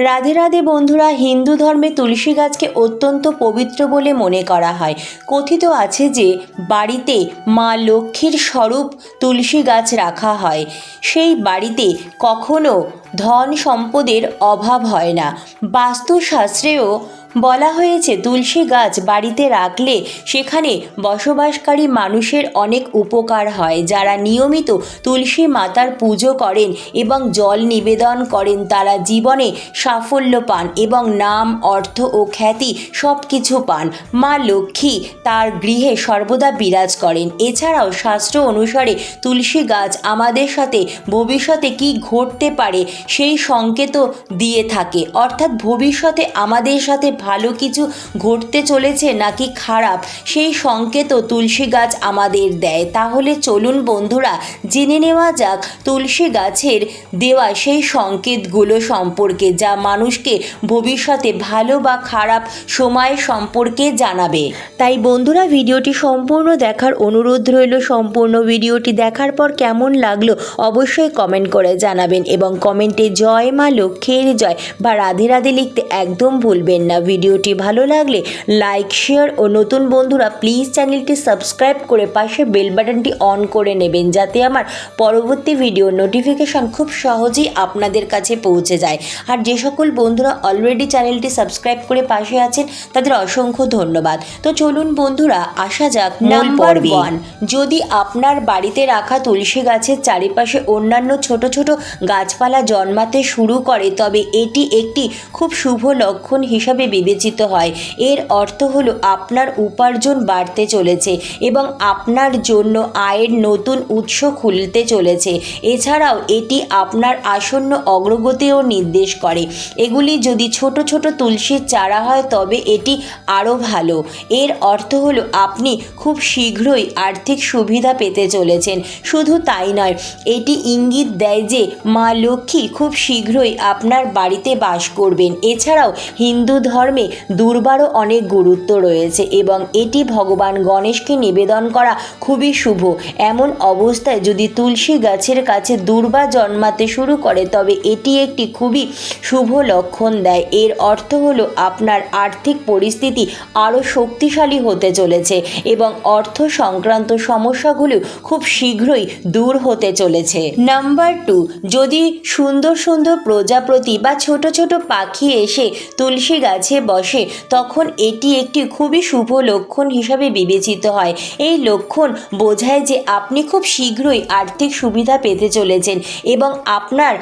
রাধে রাধে বন্ধুরা, হিন্দু ধর্মে তুলসী গাছকে অত্যন্ত পবিত্র বলে মনে করা হয়। কথিত আছে যে, বাড়িতে মা লক্ষ্মীর স্বরূপ তুলসী গাছ রাখা হয়। সেই বাড়িতে কখনো ধন সম্পদের অভাব হয় না। বাস্তুশাস্ত্রেও বলা হয়েছে, তুলসী গাছ বাড়িতে রাখলে সেখানে বসবাসকারী মানুষের অনেক উপকার হয়। যারা নিয়মিত তুলসী মাতার পুজো করেন এবং জল নিবেদন করেন, তারা জীবনে সাফল্য পান এবং নাম, অর্থ ও খ্যাতি সব কিছু পান। মা লক্ষ্মী তার গৃহে সর্বদা বিরাজ করেন। এছাড়াও শাস্ত্র অনুসারে তুলসী গাছ আমাদের সাথে ভবিষ্যতে কি ঘটতে পারে সেই সংকেতও দিয়ে থাকে। অর্থাৎ ভবিষ্যতে আমাদের সাথে ভালো কিছু ঘটতে চলেছে নাকি খারাপ? সেই সংকেতও তুলসী গাছ আমাদের দেয়। তাহলে চলুন বন্ধুরা, জেনে নেওয়া যাক তুলসী গাছের দেওয়া সেই সংকেতগুলো সম্পর্কে যা মানুষকে ভবিষ্যতে ভালো বা খারাপ সময় সম্পর্কে জানাবে। তাই বন্ধুরা, ভিডিওটি সম্পূর্ণ দেখার অনুরোধ রইল। সম্পূর্ণ ভিডিওটি দেখার পর কেমন লাগল অবশ্যই কমেন্ট করে জানাবেন এবং কমেন্টে জয় মা লক্ষ্মীর জয় বা রাধে রাধে লিখতে একদম ভুলবেন না। ভিডিওটি ভালো লাগলে লাইক শেয়ার ও নতুন বন্ধুরা প্লিজ চ্যানেলটি সাবস্ক্রাইব করে পাশে বেল বাটনটি অন করে নেবেন যাতে আমার পরবর্তী ভিডিও নোটিফিকেশন খুব সহজেই আপনাদের কাছে পৌঁছে যায়। আর যে সকল বন্ধুরা অলরেডি চ্যানেলটি সাবস্ক্রাইব করে পাশে আছেন তাদের অসংখ্য ধন্যবাদ। তো চলুন বন্ধুরা আসা যাক নাম্বার ওয়ান যদি আপনার বাড়িতে রাখা তুলসী গাছের চারিপাশে অন্যান্য ছোট ছোট গাছপালা জন্মাতে শুরু করে তবে এটি একটি খুব শুভ লক্ষণ হিসাবে বিবেচিত হয়। এর অর্থ হলো আপনার উপার্জন বাড়তে চলেছে এবং আপনার জন্য আয়ের নতুন উৎস খুলতে চলেছে। এছাড়াও এটি আপনার আসন্ন অগ্রগতিও নির্দেশ করে। এগুলি যদি ছোট ছোট তুলসীর চারা হয়, তবে এটি আরও ভালো। এর অর্থ হলো আপনি খুব শীঘ্রই আর্থিক সুবিধা পেতে চলেছেন। শুধু তাই নয়, এটি ইঙ্গিত দেয় যে মা লক্ষ্মী খুব শীঘ্রই আপনার বাড়িতে বাস করবেন। এছাড়াও হিন্দু ধর্মে দুর্বারও অনেক গুরুত্ব রয়েছে এবং এটি ভগবান গণেশকে নিবেদন করা খুবই শুভ। এমন অবস্থায় যদি তুলসী গাছের কাছে দুর্বা জন্মাতে শুরু করে, তবে এটি একটি খুবই শুভ লক্ষণ দেয়। এর অর্থ হলো আপনার আর্থিক পরিস্থিতি আরও শক্তিশালী হতে চলেছে এবং অর্থ সংক্রান্ত সমস্যাগুলো খুব শীঘ্রই দূর হতে চলেছে। নাম্বার টু, যদি সুন্দর সুন্দর প্রজাপতি বা ছোট ছোট পাখি এসে তুলসী গাছে বসে তখন এটি একটি খুবই শুভ লক্ষণ হিসাবে বিবেচিত হয়। এই লক্ষণ বোঝায় যে আপনি খুব শীঘ্রই আর্থিক সুবিধা পেতে চলেছেন এবং আপনার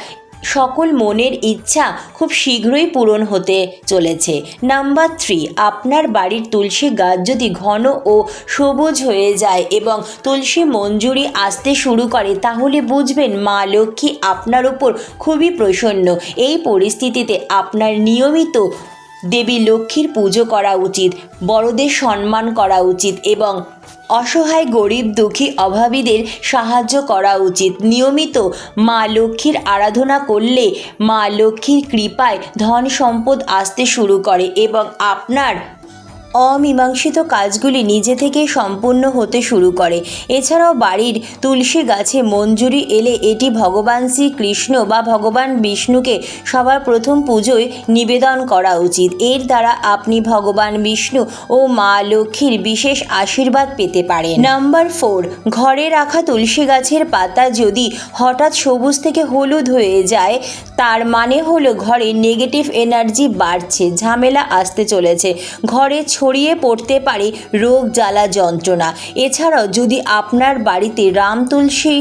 সকল মনের ইচ্ছা খুব শীঘ্রই পূরণ হতে চলেছে। নাম্বার থ্রি, আপনার বাড়ির তুলসী গাছ যদি ঘন ও সবুজ হয়ে যায় এবং তুলসী মঞ্জুরি আসতে শুরু করে, তাহলে বুঝবেন মা লক্ষ্মী আপনার উপর খুবই প্রসন্ন। এই পরিস্থিতিতে আপনার নিয়মিত দেবী লক্ষ্মীর পুজো করা উচিত, বড়দের সম্মান করা উচিত এবং অসহায়, গরিব, দুঃখী, অভাবীদের সাহায্য করা উচিত। নিয়মিত মা লক্ষ্মীর আরাধনা করলে মা লক্ষ্মীর কৃপায় ধন সম্পদ আসতে শুরু করে এবং আপনার অমীমাংসিত কাজগুলি নিজে থেকে সম্পূর্ণ হতে শুরু করে। এছাড়াও বাড়ির তুলসী গাছে মঞ্জুরি এলে এটি ভগবান শ্রীকৃষ্ণ বা ভগবান বিষ্ণুকে সবার প্রথম পুজোয় নিবেদন করা উচিত। এর দ্বারা আপনি ভগবান বিষ্ণু ও মা লক্ষ্মীর বিশেষ আশীর্বাদ পেতে পারেন। নাম্বার ফোর, ঘরে রাখা তুলসী গাছের পাতা যদি হঠাৎ সবুজ থেকে হলুদ হয়ে যায়, তার মানে হলো ঘরে নেগেটিভ এনার্জি বাড়ছে, ঝামেলা আসতে চলেছে। ঘরে ছড়িয়ে পড়তে পারে রোগ জ্বালা যন্ত্রণা। এছাড়াও যদি আপনার বাড়িতে রাম তুলসী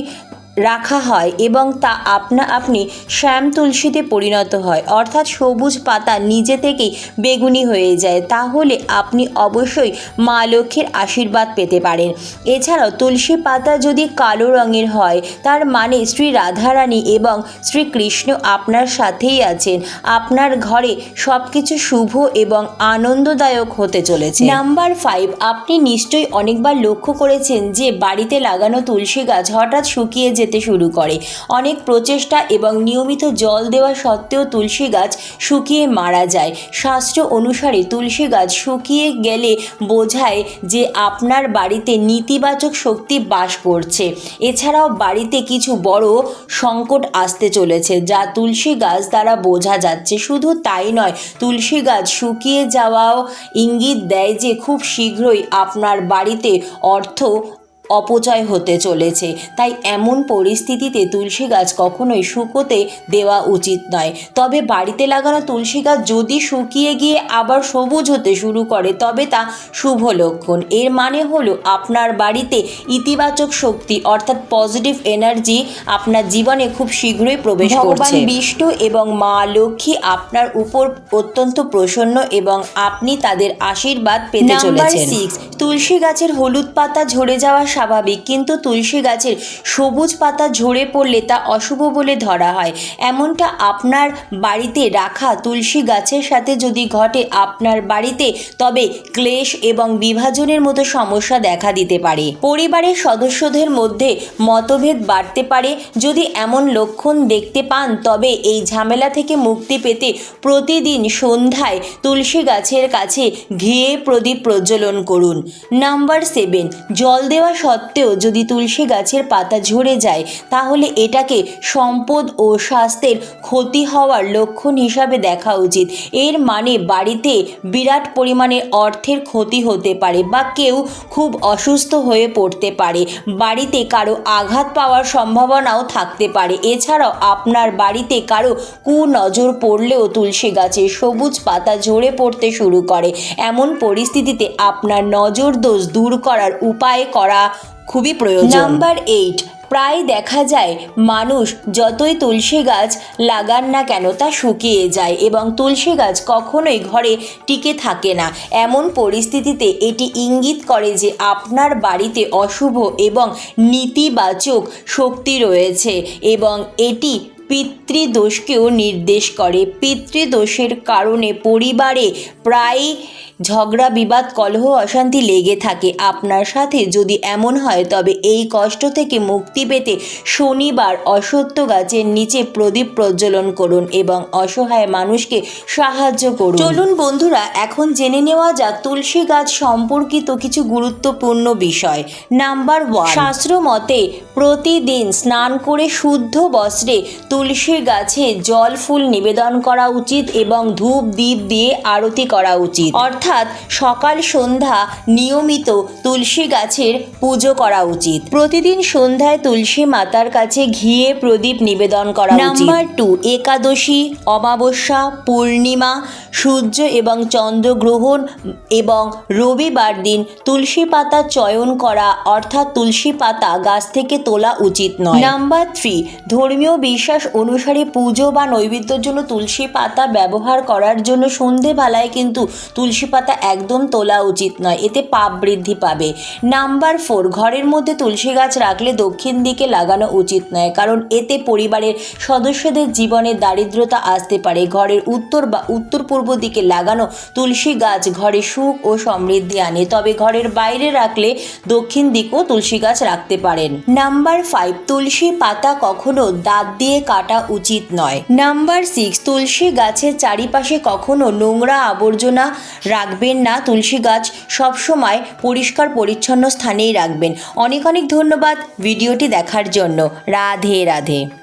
রাখা হয় এবং তা আপনা আপনি শ্যাম তুলসীতে পরিণত হয়। অর্থাৎ সবুজ পাতা নিজে থেকেই বেগুনি হয়ে যায়। তাহলে আপনি অবশ্যই মা লক্ষ্মীর আশীর্বাদ পেতে পারেন। এছাড়াও তুলসী পাতা যদি কালো রঙের হয়, তার মানে শ্রী রাধারানী এবং শ্রীকৃষ্ণ আপনার সাথেই আছেন। আপনার ঘরে সব কিছু শুভ এবং আনন্দদায়ক হতে চলেছে। নাম্বার ফাইভ আপনি নিশ্চয়ই অনেকবার লক্ষ্য করেছেন যে বাড়িতে লাগানো তুলসী গাছ হঠাৎ শুকিয়ে যেতে যেতে শুরু করে। অনেক প্রচেষ্টা এবং নিয়মিত জল দেওয়া সত্ত্বেও তুলসী গাছ শুকিয়ে মারা যায়। শাস্ত্র অনুসারে তুলসী গাছ শুকিয়ে গেলে বোঝায় যে আপনার বাড়িতে নেতিবাচক শক্তি বাস করছে। এছাড়াও বাড়িতে কিছু বড় সংকট আসতে চলেছে, যা তুলসী গাছ দ্বারা বোঝা যাচ্ছে। শুধু তাই নয়, তুলসী গাছ শুকিয়ে যাওয়াও ইঙ্গিত দেয় যে খুব শীঘ্রই আপনার বাড়িতে অর্থ অপচয় হতে চলেছে। তাই এমন পরিস্থিতিতে তুলসী গাছ কখনোই শুকোতে দেওয়া উচিত নয়। তবে বাড়িতে লাগানো তুলসী গাছ যদি শুকিয়ে গিয়ে আবার সবুজ হতে শুরু করে তবে তা শুভ লক্ষণ। এর মানে হলো আপনার বাড়িতে ইতিবাচক শক্তি অর্থাৎ পজিটিভ এনার্জি আপনার জীবনে খুব শীঘ্রই প্রবেশ করছে। বিষ্ণু এবং মা লক্ষ্মী আপনার উপর অত্যন্ত প্রসন্ন এবং আপনি তাদের আশীর্বাদ পেতে চলেছেন। তুলসী গাছের হলুদ পাতা ঝরে যাওয়া স্বাভাবিক, কিন্তু তুলসী গাছের সবুজ পাতা ঝরে পড়লে তা অশুভ বলে ধরা হয়। এমনটা আপনার বাড়িতে রাখা তুলসী গাছের সাথে যদি ঘটে আপনার বাড়িতে, তবে ক্লেশ এবং বিভাজনের মতো সমস্যা দেখা দিতে পারে। পরিবারের সদস্যদের মধ্যে মতভেদ বাড়তে পারে। যদি এমন লক্ষণ দেখতে পান, তবে এই ঝামেলা থেকে মুক্তি পেতে প্রতিদিন সন্ধ্যায় তুলসী গাছের কাছে ঘিয়ে প্রদীপ প্রজ্বলন করুন। নাম্বার সেভেন, জল দেওয়া সত্ত্বেও যদি তুলসী গাছের পাতা ঝরে যায়, তাহলে এটাকে সম্পদ ও স্বাস্থ্যের ক্ষতি হওয়ার লক্ষণ হিসাবে দেখা উচিত। এর মানে বাড়িতে বিরাট পরিমাণে অর্থের ক্ষতি হতে পারে বা কেউ খুব অসুস্থ হয়ে পড়তে পারে। বাড়িতে কারও আঘাত পাওয়ার সম্ভাবনাও থাকতে পারে। এছাড়াও আপনার বাড়িতে কারও কুনজর পড়লেও তুলসী গাছের সবুজ পাতা ঝরে পড়তে শুরু করে। এমন পরিস্থিতিতে আপনার নজর দোষ দূর করার উপায় করা খুবই প্রয়োজন। নাম্বার এইট প্রায় দেখা যায় মানুষ যতই তুলসী গাছ লাগান না কেন তা শুকিয়ে যায় এবং তুলসী গাছ কখনোই ঘরে টিকে থাকে না। এমন পরিস্থিতিতে এটি ইঙ্গিত করে যে আপনার বাড়িতে অশুভ এবং নীতিবাচক শক্তি রয়েছে এবং এটি পিতৃদোষকেও নির্দেশ করে। পিতৃদোষের কারণে পরিবারে প্রায় ঝগড়া, বিবাদ, কলহ, অশান্তি লেগে থাকে। আপনার সাথে যদি এমন হয়, তবে এই কষ্ট থেকে মুক্তি পেতে শনিবার অসত্য গাছের নিচে প্রদীপ প্রজ্বলন করুন এবং অসহায় মানুষকে সাহায্য করুন। চলুন বন্ধুরা, এখন জেনে নেওয়া যাক তুলসী গাছ সম্পর্কিত কিছু গুরুত্বপূর্ণ বিষয়। নাম্বার ওয়ান, শাস্ত্র মতে প্রতিদিন স্নান করে শুদ্ধ বস্ত্রে তুলসী গাছে জল ফুল নিবেদন করা উচিত এবং ধূপ দ্বীপ দিয়ে আরতি করা উচিত। অর্থাৎ সকাল সন্ধ্যা নিয়মিত তুলসী গাছের পুজো করা উচিত। প্রতিদিন সন্ধ্যায় তুলসী মাতার কাছে ঘিয়ে প্রদীপ নিবেদন করা নাম্বার টু একাদশী অমাবস্যা পূর্ণিমা সূর্য এবং চন্দ্রগ্রহণ এবং রবিবার দিন তুলসী পাতা চয়ন করা অর্থাৎ তুলসী পাতা গাছ থেকে তোলা উচিত নয়। নাম্বার থ্রি ধর্মীয় বিশ্বাস অনুসারে পুজো বা নৈবেদ্যের জন্য তুলসী পাতা ব্যবহার করার জন্য সন্ধেবেলায় কিন্তু তুলসী পাতা একদম তোলা উচিত নয়, এতে পাপ বৃদ্ধি পাবে। নাম্বার ফোর, ঘরের মধ্যে তুলসী গাছ রাখলে দক্ষিণ দিকে লাগানো উচিত নয়, কারণ এতে পরিবারের সদস্যদের জীবনে দারিদ্রতা আসতে পারে। ঘরের উত্তর বা উত্তর পূর্ব দিকে লাগানো তুলসী গাছ ঘরে সুখ ও সমৃদ্ধি আনে, তবে ঘরের বাইরে রাখলে দক্ষিণ দিকেও তুলসী গাছ রাখতে পারেন। নাম্বার ফাইভ, তুলসী পাতা কখনো দাঁত দিয়ে কাটা উচিত নয়। নাম্বার সিক্স, তুলসী গাছের চারিপাশে কখনো নোংরা আবর্জনা রাখবেন না, তুলসী গাছ সবসময় পরিষ্কার পরিচ্ছন্ন স্থানেই রাখবেন। অনেক অনেক ধন্যবাদ ভিডিওটি দেখার জন্য। রাধে রাধে।